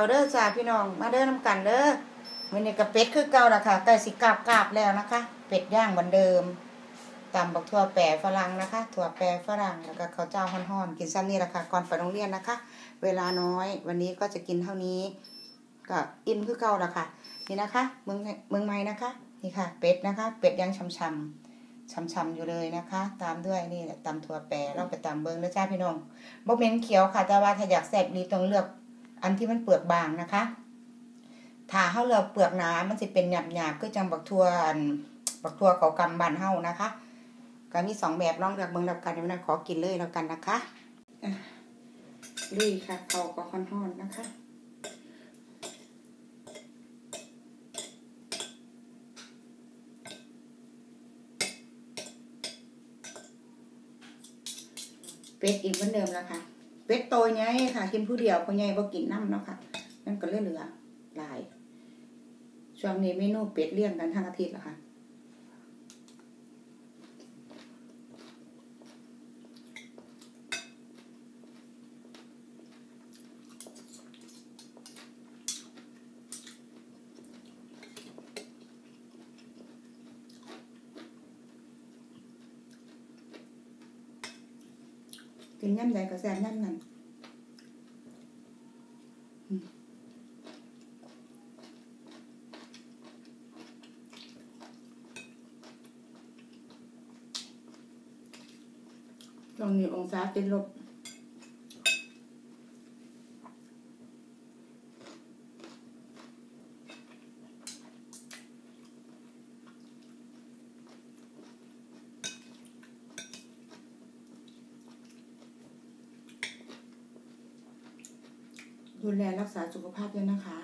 เอาเด้อจ้าพี่น้องมาเด้อน้ำกันเด้อมื้อนี้ก็เป็ดคือเก่าละค่ะใกล้สิกราบกราบแล้วนะคะ เป็ดย่างเหมือนเดิมตำบักทั่วแปรฝรั่งนะคะ ถั่วแปรฝรั่งแล้วก็ข้าวเจ้าห่อนๆกินซ้ำนี่ละค่ะก่อนไปโรงเรียนนะคะ เวลาน้อย วันนี้ก็จะกินเท่านี้ก็อิ่มคือเก่าละค่ะ นี่นะคะเมืองเมืองใหม่นะคะ นี่ค่ะ เป็ดนะคะ เป็ดย่างช่ำๆช่ำๆอยู่เลยนะคะ ตามด้วยนี่แหละตำถั่วแปรเราไปตำเบิ้งนะจ้าพี่น้องบ่เม็นเขียวค่ะแต่ว่าถ้าอยากแซ่บดีต้องเลือก อันที่มันเปลือกบางนะคะถ้าเฮาเลือกเปลือกหนามันสิเป็นหยาบๆคือจังบักทั่วอันบักทั่วเขากำบานเฮานะคะก็มีสองแบบลองเลือกเบิ่งแล้วกันนะขอกินเลยแล้วกันนะคะลุยค่ะเขาก็ค่อนๆนะคะเป็ดอีกเหมือนเดิมแล้วค่ะ เป็ดโตใหญ่ค่ะกินผู้เดียวผู้ใหญ่บ่กินน้ำเนาะค่ะนั่นก็เลยเหลือหลายช่วงนี้เมนูเป็ดเลี้ยงกันทั้งอาทิตย์แล้วค่ะ ย่ำใดก็แซ่บย่ำนั้นอืมตรงนี้องศาติดลบ ดูแลรักษาสุขภาพด้วยนะคะ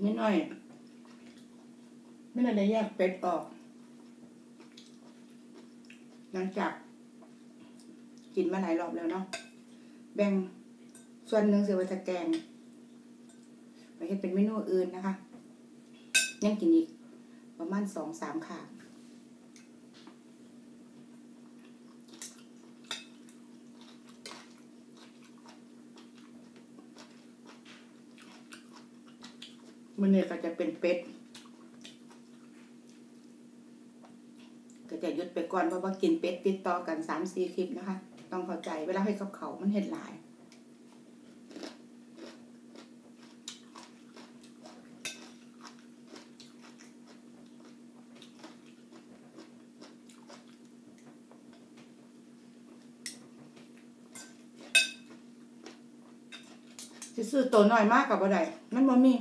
ไม่น้อย ไม่น่าได้แยกเป็ดออก หลังจาก กินมาหลายรอบแล้วเนาะ แบ่งส่วนหนึ่งเสียไว้ตะแกงไปให้เป็นเมนูอื่นนะคะ ยังกินอีก ประมาณสองสามขา มันเนี่ยก็จะเป็นเป็ด ก็จะยุดไปก่อนเพราะว่ากินเป็ดติดต่อกันสามสี่คลิปนะคะ ต้องเข้าใจเวลาให้กับเขามันเห็นหลายสิซื้อตัวน้อยมากกับบ่ได้มันบ่มี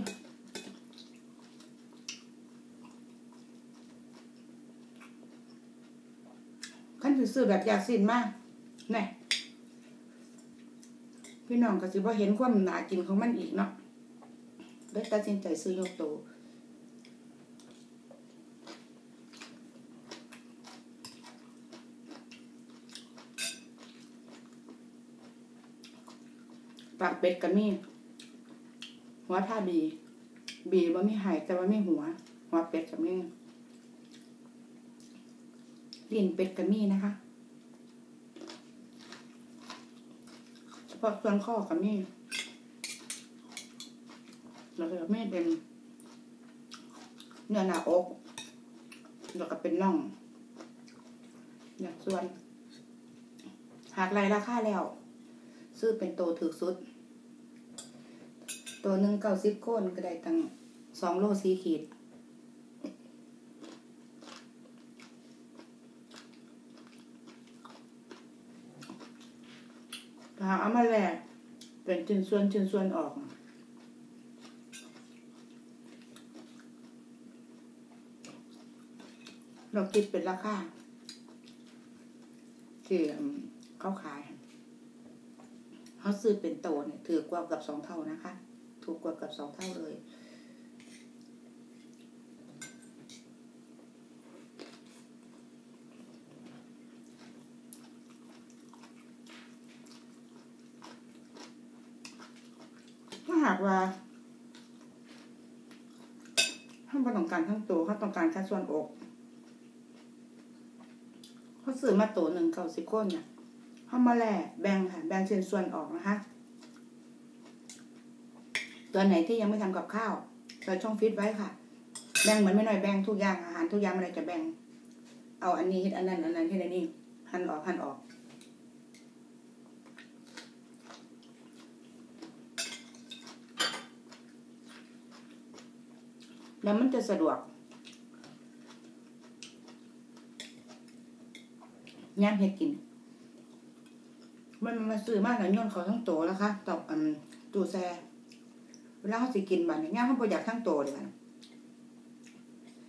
ขั้นสิซื้อแบบอยากสินมากนี่พี่น้องก็สิบ่เห็นความหนากินของมันอีกเนาะได้ตัดสินใจซื้อยกโตปากเป็ดก็มีหัวท่าบี บีว่ามีหายแต่ว่าไม่หัว หัวเป็ดกับมี ลิ้นเป็ดกับมีนะคะ เฉพาะส่วนข้อกับมีแล้วก็ไม่เป็นเนื้อหน้าอกแล้วก็เป็นน่องอย่างส่วน หากไรราคาแล้ว ซื้อเป็นโตถือสุด ตัวหนึ่งเก้าสิบโคนก็ได้ตั้งสองโลสี่ขีด หาเอามาแหลกเป็นชิ้นส่วนชิ้นส่วนออก เราคิดเป็นราคาที่เขาขายเขาซื้อเป็นโตเนี่ยถือกว่ากับสองเท่านะคะ ถูกกว่ากับสองเท่าเลยากว่าถ้าไม่ต้องการทั้งตัวเขาต้องการแค่ส่วนอกเขาซื้อมาตัวหนึ่งเก้าสิบคนเนี่ยเขามาแล่แบ่งค่ะ แบ่งเส้นส่วนออกนะคะ ตัวไหนที่ยังไม่ทำกับข้าวเราช่องฟิตไว้ค่ะ แบ่งเหมือนไม่หน่อยแบ่งทุกอย่างอาหารทุกอย่างมันจะแบ่ง เอาอันนี้เฮ็ดอันนั้นอันนั้นเฮ็ดอันนี้ หั่นออกหั่นออก แล้วมันจะสะดวกย่างเห็ดกิน มันมาซื้อมากกับย้อนเขาทั้งโตแล้วค่ะตอกอันตู้แซ่เวลาเขาสิกินบัดเนี่ยย่างเขาประหยัดทั้งโตเลยมัน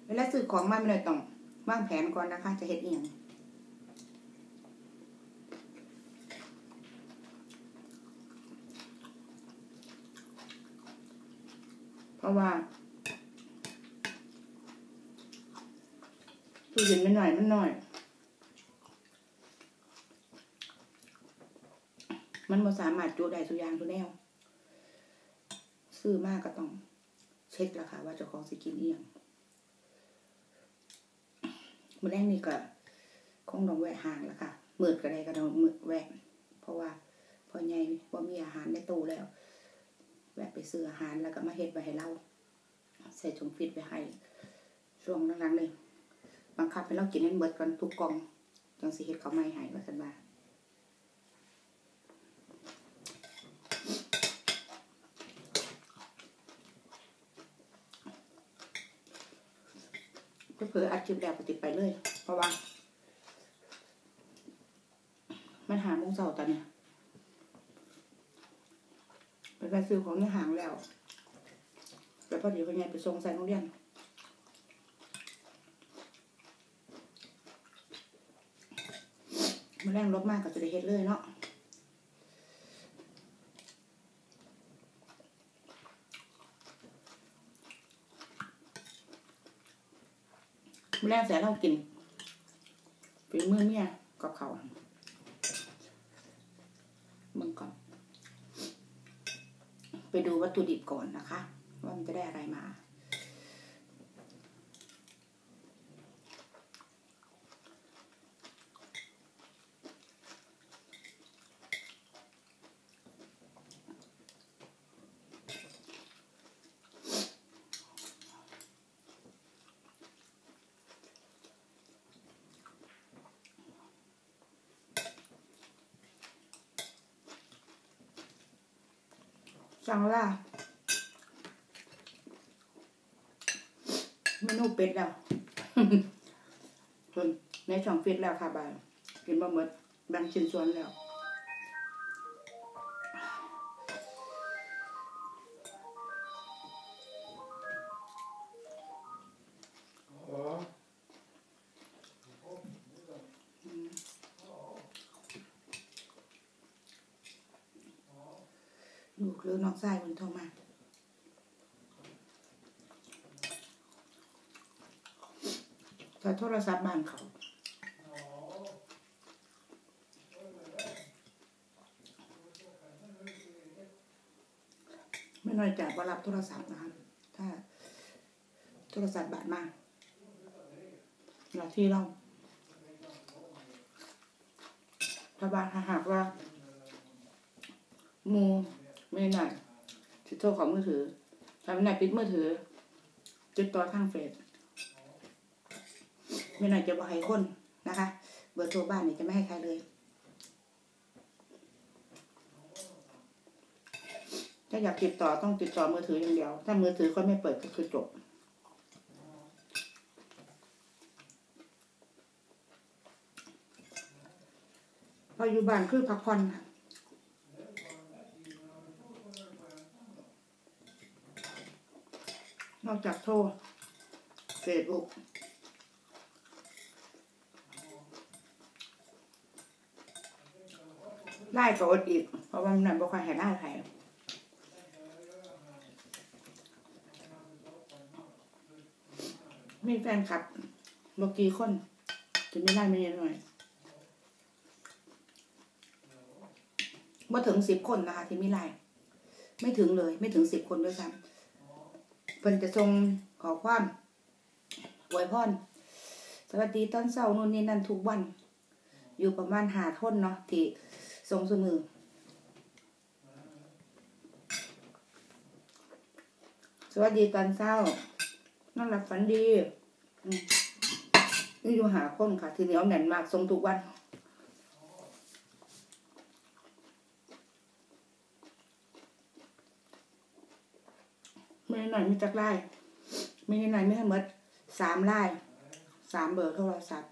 เวลาซื้อของมาไม่เลยต้องวางแผนก่อนนะคะ จะเห็ดอียงเพราะว่า ตู้เย็นไม่หน่อยมันหน่อย มันบ่สามารถจูได้ทุกอย่างทุกแนว ซื้อมากก็ต้อง เช็คราคาว่าเจ้าของสิกินเอียงมื้อแรกนี่ก็คงต้องแวะห้างแล้วค่ะมืดก็ได้ก็ต้องมืดแวะ เพราะว่าพอใหญ่บ่มีอาหารในตู้แล้ว แวะไปซื้ออาหารแล้วก็มาเฮ็ดไว้ให้เราใส่ถุงฟิตไว้ให้ช่วงหลังๆเลย บังคับให้เรากินให้เบิดก่อนทุกกองจังสิเฮ็ดเขาวใหม่ให้ว่าซั่นว่าก็เผลออัดคลิปแล้วก็ติดไปเลย เพราะว่า มันหาโมงเสาร์ตอนเนี้ยไปไปซื้อของในห้างแล้ว แล้วพอดีคนใหญ่ไปส่งใส่โรงเรียน มาแรงรถมากก็จะได้เฮ็ดเลยเนาะมาแรงแสนเรากินฝีมือเมียกับเขาวมึงก่อน ไปดูวัตถุดิบก่อนนะคะ ว่ามันจะได้อะไรมา สั่งล่ะเมนูเป็ดแล้วคนในช่องฟิตแล้วค่ะบายกินบะหมดแบ่งชิ้นส่วนแล้ว ลูกหรือน้องชายมันโทรมาแต่โทรศัพท์บ้านเขาไม่น้อยใจว่ารับโทรศัพท์นะครับถ้า โทรศัพท์บาดมากหน้าที่เราถ้าบานถ้าหากว่ามู หมูไม่หน่อยติดโทรของมือถือทำไม่หน่อยปิดมือถือจุดต่อทางเฟซไม่หน่อยจะบอกให้คนนะคะ เบอร์โทรบ้านเนี่ยจะไม่ให้ใครเลย ถ้าอยากติดต่อต้องติดต่อมือถืออย่างเดียว ถ้ามือถือก็ไม่เปิดก็คือจบพออยู่บ้านคือพักผ่อนค่ะ นอกจากโทรเฟซบุ๊กไล่ก็อดอีก เพราะว่ามันนั่นบ่ค่อยให้ไล่ใครมีแฟนคลับบอกกี่คน จะไม่ไล่ไม่เยอะหน่อยบ่อถึงสิบคนนะคะที่มีไล่ไม่ถึงเลย ไม่ถึงสิบคนด้วยซ้ำ พิ่นจะส่งขอความอวยพรสวัสดีตอนเช้านู่นนี่นั่นทุกวัน อยู่ประมาณหาทนเนาะที่ส่งสมือสวัสดีตอนเช้านอนหลับฝันดีอืมนี่อยู่หาคนค่ะ ที่เหนียวแน่นมากส่งทุกวัน ไมีจักไล่ไม่ได้หน่อยไม่ให้หมดสามไล่สามเบอร์โทรศัพท์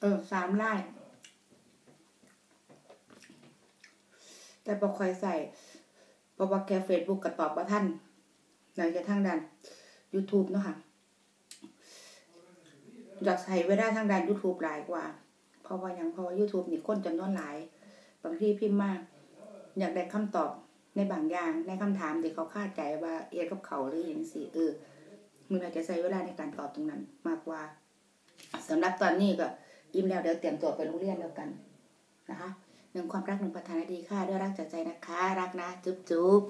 เออสามไล่แต่บอกคอยใส่บอกว่าแกเฟซบุ๊กก็ตอบว่าท่านไหนจะทางด้าน YouTube เนาะค่ะอยากใส่ไว้ได้ทางด้าน YouTube หลายกว่า เพราะว่ายังเพราะว่า YouTube นี่คนจำนวนหลาย บางที่พิมพ์มาก อยากได้คำตอบ ในบางอย่างในคำถามที่เขาคาดใจว่าเอียกับเขาหรืออย่างสิเออมึงอาจจะใช้เวลาในการตอบตรงนั้น มากกว่าสำหรับตอนนี้ก็อิ่มแล้วเดี๋ยวเตรียมตัวไปโรงเรียนแล้วกันนะคะหนึ่งความรักหนึ่งประธานาดีค่ะด้วยรักจากใจนะคะ รักนะ จุ๊บจุ๊บ